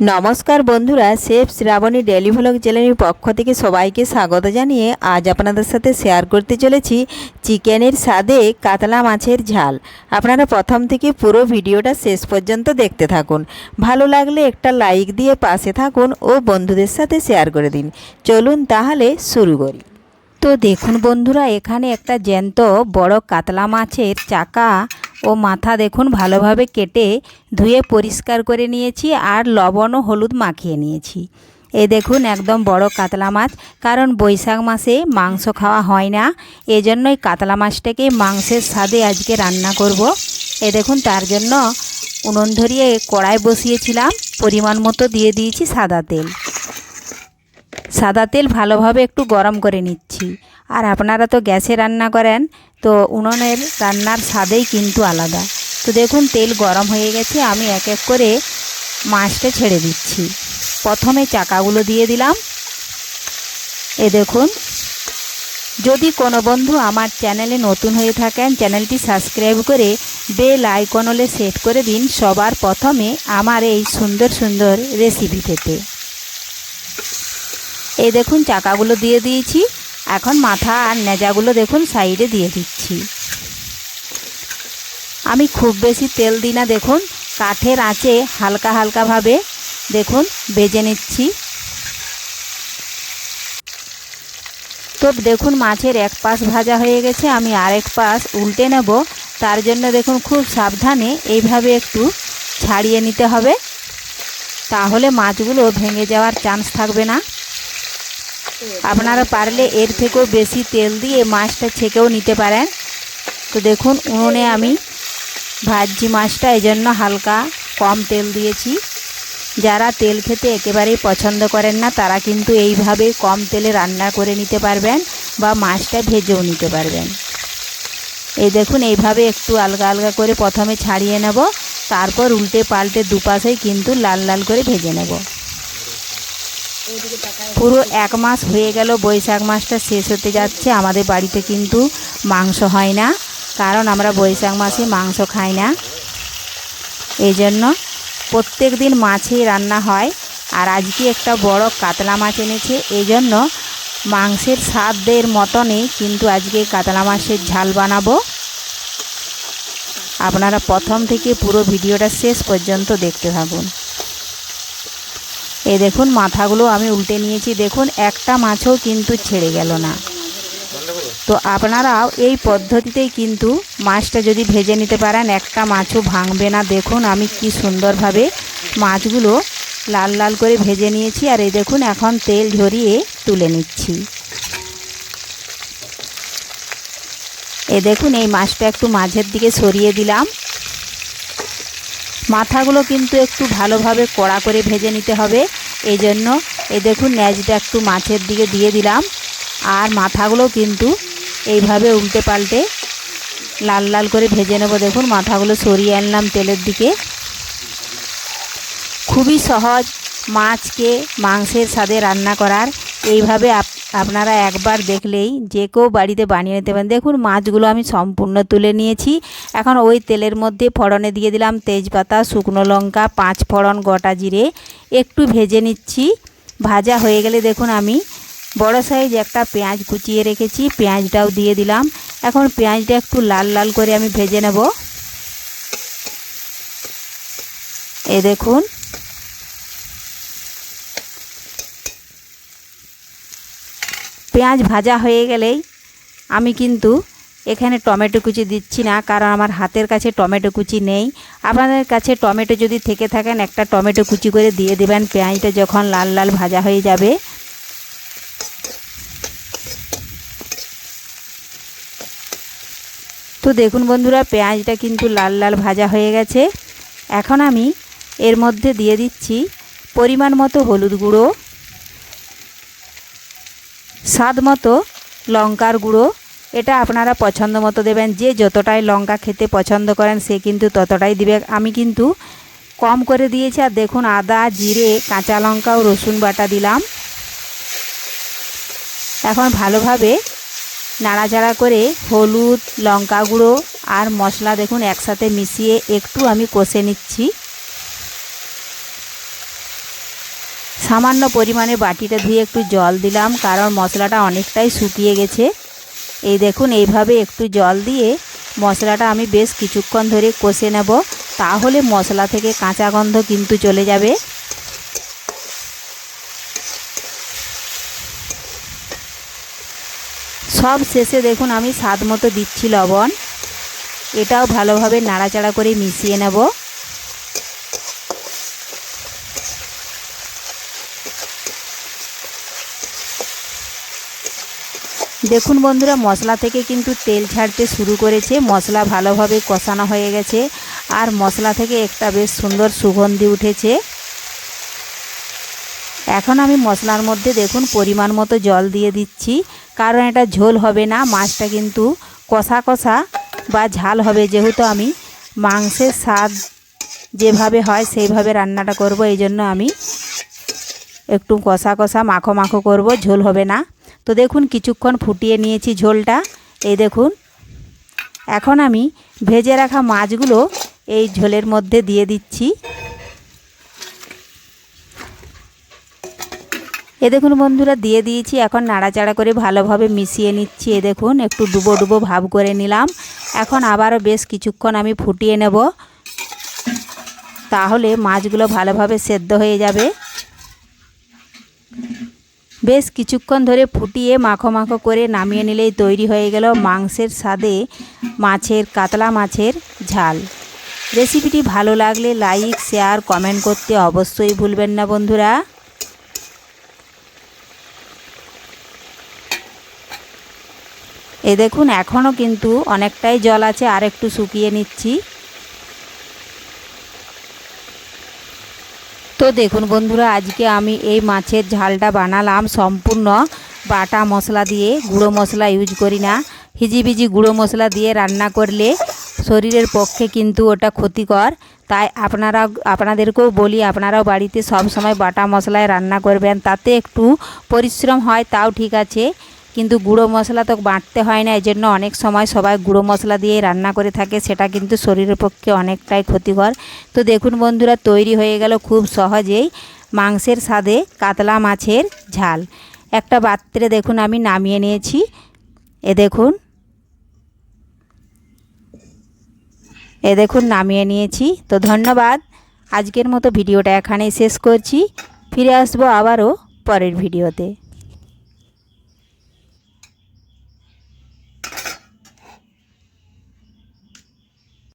নমস্কার বন্ধুরা chef Shrabani daily vlog চ্যানেলের পক্ষ থেকে সবাইকে স্বাগত জানিয়ে আজ আপনাদের সাথে শেয়ার করতে চলেছি চিকেনের স্বাদে কাতলা মাছের ঝাল। আপনারা প্রথম থেকে পুরো ভিডিওটা শেষ পর্যন্ত দেখতে থাকুন। ভালো লাগলে একটা লাইক দিয়ে পাশে থাকুন ও বন্ধুদের সাথে শেয়ার করে দিন। চলুন তাহলে শুরু করি। তো দেখুন বন্ধুরা, এখানে একটা জ্যান্ত বড় কাতলা মাছের চাকা ও মাথা দেখুন ভালোভাবে কেটে ধুয়ে পরিষ্কার করে নিয়েছি আর লবণ ও হলুদ মাখিয়ে নিয়েছি। এ দেখুন একদম বড় কাতলা মাছ, কারণ বৈশাখ মাসে মাংস খাওয়া হয় না। এজন্যই কাতলা মাছটাকে মাংসের স্বাদে আজকে রান্না করব। এ দেখুন তার জন্য উনুন ধরিয়ে কড়াই বসিয়েছিলাম, পরিমাণ মতো দিয়ে দিয়েছি সাদা তেল। সাদা তেল ভালোভাবে একটু গরম করে নিচ্ছি। আর আপনারা তো গ্যাসে রান্না করেন, তো উনুনের রান্নার স্বাদেই কিন্তু আলাদা। তো দেখুন, তেল গরম হয়ে গেছে, আমি এক এক করে মাছটা ছেড়ে দিচ্ছি। প্রথমে চাকাগুলো দিয়ে দিলাম। এ দেখুন, যদি কোনো বন্ধু আমার চ্যানেলে নতুন হয়ে থাকেন, চ্যানেলটি সাবস্ক্রাইব করে বেল আইকনলে সেট করে দিন সবার প্রথমে আমার এই সুন্দর সুন্দর রেসিপি পেতে। এই দেখুন, চাকাগুলো দিয়ে দিয়েছি। এখন মাথা আর নেজাগুলো দেখুন, সাইডে দিয়ে দিচ্ছি। আমি খুব বেশি তেল দিই না, দেখুন। কাঠের আঁচে হালকা হালকাভাবে, দেখুন, বেজে নিচ্ছি। তো দেখুন, মাছের এক পাশ ভাজা হয়ে গেছে, আমি আরেক পাশ উল্টে নেব। তার জন্য দেখুন, খুব সাবধানে এইভাবে একটু ছাড়িয়ে নিতে হবে। তাহলে মাছগুলো ভেঙে যাওয়ার চান্স থাকবে না। আপনারা পারলে এর থেকেও বেশি তেল দিয়ে মাছটা ছেঁকেও নিতে পারেন। তো দেখুন, উনুনে আমি ভাজছি মাছটা এই জন্য হালকা কম তেল দিয়েছি। যারা তেল খেতে একেবারেই পছন্দ করেন না, তারা কিন্তু এইভাবে কম তেলে রান্না করে নিতে পারবেন বা মাছটা ভেজেও নিতে পারবেন। এই দেখুন, এইভাবে একটু আলগা আলগা করে প্রথমে ছাড়িয়ে নেব, তারপর উল্টে পাল্টে দুপাশেই কিন্তু লাল লাল করে ভেজে নেব। পুরো এক মাস হয়ে গেল, বৈশাখ মাসটা শেষ হতে যাচ্ছে, আমাদের বাড়িতে কিন্তু মাংস হয় না, কারণ আমরা বৈশাখ মাসে মাংস খাই না। এই জন্য প্রত্যেক দিন মাছই রান্না হয়, আর আজকে একটা বড় কাতলা মাছ এনেছে এই জন্য মাংসের স্বাদের মতনই কিন্তু আজকে কাতলা মাছের ঝাল বানাবো। আপনারা প্রথম থেকে পুরো ভিডিওটা শেষ পর্যন্ত দেখতে থাকুন। এই দেখুন, মাথাগুলো আমি উল্টে নিয়েছি। দেখুন, একটা মাছও কিন্তু ছেড়ে গেল না। তো আপনারাও এই পদ্ধতিতেই কিন্তু মাছটা যদি ভেজে নিতে পারেন, একটা মাছও ভাঙবে না। দেখুন, আমি কি সুন্দরভাবে মাছগুলো লাল লাল করে ভেজে নিয়েছি। আর এই দেখুন, এখন তেল ঝরিয়ে তুলে নিচ্ছি। এ দেখুন, এই মাছটা একটু মাঝের দিকে সরিয়ে দিলাম। মাথাগুলো কিন্তু একটু ভালোভাবে কড়া করে ভেজে নিতে হবে। এই জন্য এই দেখুন ন্যাজটা একটু মাছের দিকে দিয়ে দিলাম। আর মাথাগুলো কিন্তু এইভাবে উল্টে পাল্টে লাল লাল করে ভেজে নেব। দেখুন, মাথাগুলো সরিয়ে আনলাম তেলের দিকে। খুবই সহজ মাছকে মাংসের স্বাদে রান্না করার। এইভাবে আপনারা একবার দেখলেই যে কেউ বাড়িতে বানিয়ে নিতে পারেন। দেখুন, মাছগুলো আমি সম্পূর্ণ তুলে নিয়েছি। এখন ওই তেলের মধ্যে ফড়নে দিয়ে দিলাম তেজপাতা, শুকনো লঙ্কা, পাঁচ ফড়ন, গোটা জিরে। একটু ভেজে নিচ্ছি। ভাজা হয়ে গেলে দেখুন আমি বড় সাইজ একটা পেঁয়াজ কুচিয়ে রেখেছি। পেঁয়াজটাও দিয়ে দিলাম। এখন পেঁয়াজটা একটু লাল লাল করে আমি ভেজে নেব। এ দেখুন পেঁয়াজ ভাজা হয়ে গেলেই আমি কিন্তু এখানে টমেটো কুচি দিচ্ছি না, কারণ আমার হাতের কাছে টমেটো কুচি নেই। আপনাদের কাছে টমেটো যদি থেকে থাকেন, একটা টমেটো কুচি করে দিয়ে দেবেন। পেঁয়াজটা যখন লাল লাল ভাজা হয়ে যাবে, তো দেখুন বন্ধুরা, পেঁয়াজটা কিন্তু লাল লাল ভাজা হয়ে গেছে। এখন আমি এর মধ্যে দিয়ে দিচ্ছি পরিমাণ মতো হলুদ গুঁড়ো। স্বাদ মতো লঙ্কার গুঁড়ো, এটা আপনারা পছন্দ মতো দেবেন। যে যতটাই লঙ্কা খেতে পছন্দ করেন, সে কিন্তু ততটাই দিবে। আমি কিন্তু কম করে দিয়েছি, আর দেখুন আদা, জিরে, কাঁচা লঙ্কা ও রসুন বাটা দিলাম। এখন ভালোভাবে নাড়াচাড়া করে হলুদ, লঙ্কা গুঁড়ো আর মশলা দেখুন একসাথে মিশিয়ে একটু আমি কষে নিচ্ছি। সামান্য পরিমাণে বাটিটা ধুয়ে একটু জল দিলাম, কারণ মশলাটা অনেকটাই শুকিয়ে গেছে। এই দেখুন, এইভাবে একটু জল দিয়ে মশলাটা আমি বেশ কিছুক্ষণ ধরে কষে নেব, তাহলে মশলা থেকে কাঁচা গন্ধ কিন্তু চলে যাবে। সব শেষে দেখুন, আমি স্বাদ মতো দিচ্ছি লবণ। এটাও ভালোভাবে নাড়াচাড়া করে মিশিয়ে নেব। দেখুন বন্ধুরা, মশলা থেকে কিন্তু তেল ছাড়তে শুরু করেছে। মশলা ভালোভাবে কষানো হয়ে গেছে। আর মশলা থেকে একটা বেশ সুন্দর সুগন্ধি উঠেছে। এখন আমি মশলার মধ্যে দেখুন পরিমাণ মতো জল দিয়ে দিচ্ছি। কারণ এটা ঝোল হবে না, মাছটা কিন্তু কষা কষা বা ঝাল হবে। যেহেতু আমি মাংসের স্বাদ যেভাবে হয় সেইভাবে রান্নাটা করব এই জন্য আমি একটু কষা কষা, মাখো মাখো করব, ঝোল হবে না। তো দেখুন কিছুক্ষণ ফুটিয়ে নিয়েছি ঝোলটা। এই দেখুন। এখন আমি ভেজে রাখা মাছগুলো এই ঝোলের মধ্যে দিয়ে দিচ্ছি। এ দেখুন বন্ধুরা, দিয়ে দিয়েছি। এখন নাড়াচাড়া করে ভালোভাবে মিশিয়ে নিচ্ছি। এ দেখুন, একটু ডুবো ডুবো ভাব করে নিলাম। এখন আবারও বেশ কিছুক্ষণ আমি ফুটিয়ে নেব। তাহলে মাছগুলো ভালোভাবে সেদ্ধ হয়ে যাবে। বেশ কিছুক্ষণ ধরে ফুটিয়ে মাখো মাখো করে নামিয়ে নিলেই তৈরি হয়ে গেল মাংসের স্বাদে মাছের, কাতলা মাছের ঝাল। রেসিপিটি ভালো লাগলে লাইক, শেয়ার, কমেন্ট করতে অবশ্যই ভুলবেন না বন্ধুরা। এ দেখুন, এখনও কিন্তু অনেকটাই জল আছে আর একটু শুকিয়ে নিচ্ছি। তো দেখুন বন্ধুরা, আজকে আমি এই মাছের ঝালটা বানালাম সম্পূর্ণ বাটা মশলা দিয়ে, গুঁড়ো মশলা ইউজ করি না। হিজিবিজি গুঁড়ো মশলা দিয়ে রান্না করলে শরীরের পক্ষে কিন্তু ওটা ক্ষতিকর। তাই আপনারা, আপনাদেরকেও বলি, আপনারাও বাড়িতে সব সময় বাটা মশলায় রান্না করবেন, তাতে একটু পরিশ্রম হয়, তাও ঠিক আছে। কিন্তু গুঁড়ো মশলা তো বাঁটতে হয় না এই জন্য অনেক সময় সবাই গুঁড়ো মশলা দিয়ে রান্না করে থাকে, সেটা কিন্তু শরীরের পক্ষে অনেকটাই ক্ষতিকর। তো দেখুন বন্ধুরা, তৈরি হয়ে গেল খুব সহজেই মাংসের স্বাদে কাতলা মাছের ঝাল। একটা পাত্রে দেখুন আমি নামিয়ে নিয়েছি, এ দেখুন। এ দেখুন নামিয়ে নিয়েছি। তো ধন্যবাদ, আজকের মতো ভিডিওটা এখানেই শেষ করছি, ফিরে আসব আবারও পরের ভিডিওতে।